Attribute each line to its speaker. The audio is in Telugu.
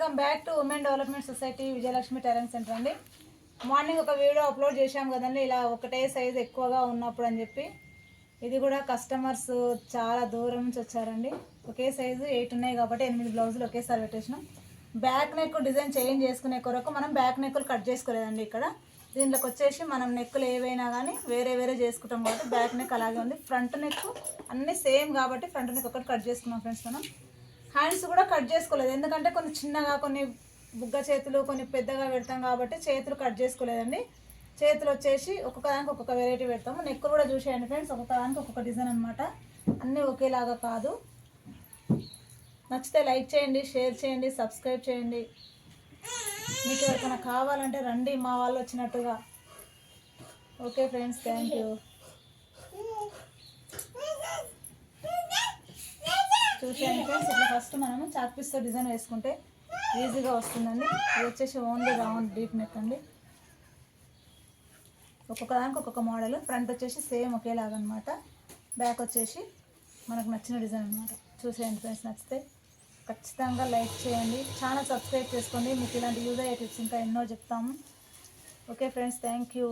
Speaker 1: Welcome back to women development society Vijayalakshmi talent centre అండి. మార్నింగ్ ఒక వీడియో అప్లోడ్ చేశాం కదండి ఇలా ఒకటే సైజ్ ఎక్కువగా ఉన్నప్పుడు అని చెప్పి. ఇది కూడా కస్టమర్స్ చాలా దూరం నుంచి వచ్చారండి. ఒకే సైజు ఎయిట్ ఉన్నాయి కాబట్టి ఎనిమిది బ్లౌజులు ఒకేసారి పెట్టేసినాం. బ్యాక్ నెక్ డిజైన్ చేంజ్ చేసుకునే కొరకు మనం బ్యాక్ నెక్కులు కట్ చేసుకోలేదండి ఇక్కడ. దీంట్లోకి వచ్చేసి మనం నెక్కులు ఏవైనా కానీ వేరే వేరే చేసుకుంటాం కాబట్టి బ్యాక్ నెక్ అలాగే ఉంది. ఫ్రంట్ నెక్ అన్నీ సేమ్ కాబట్టి ఫ్రంట్ నెక్ ఒకటి కట్ చేసుకున్నాం ఫ్రెండ్స్ మనం. హ్యాండ్స్ కూడా కట్ చేసుకోలేదు. ఎందుకంటే కొన్ని చిన్నగా కొన్ని బుగ్గ చేతులు కొన్ని పెద్దగా పెడతాం కాబట్టి చేతులు కట్ చేసుకోలేదండి. చేతులు వచ్చేసి ఒక్కొక్క దానికి ఒక్కొక్క వెరైటీ పెడతాము. నెక్ కూడా చూసేయండి ఫ్రెండ్స్ ఒక్కొక్క దానికి ఒక్కొక్క డిజైన్ అనమాట అన్నీ ఒకేలాగా కాదు. నచ్చితే లైక్ చేయండి షేర్ చేయండి సబ్స్క్రైబ్ చేయండి. మీకు ఎవరికైనా కావాలంటే రండి. మా వాళ్ళు వచ్చినట్టుగా. ఓకే ఫ్రెండ్స్ థ్యాంక్ యూ చూసేయండి ఫ్రెండ్స్ ఇట్లా ఫస్ట్ మనము చాక్ పీస్తో డిజైన్ వేసుకుంటే ఈజీగా వస్తుందండి. ఇది వచ్చేసి ఓన్లీ రౌండ్ డీప్ నెక్ అండి. ఒక్కొక్క దానికి ఒక్కొక్క మోడల్ ఫ్రంట్ వచ్చేసి సేమ్ ఒకేలాగా అనమాట బ్యాక్ వచ్చేసి మనకు నచ్చిన డిజైన్ అనమాట. చూసేయండి ఫ్రెండ్స్ నచ్చితే. ఖచ్చితంగా లైక్ చేయండి. ఛానల్ సబ్స్క్రైబ్ చేసుకోండి. మీకు ఇలాంటి యూజ్ అయ్యే టిప్స్ ఇంకా ఎన్నో చెప్తాము. Okay friends thank you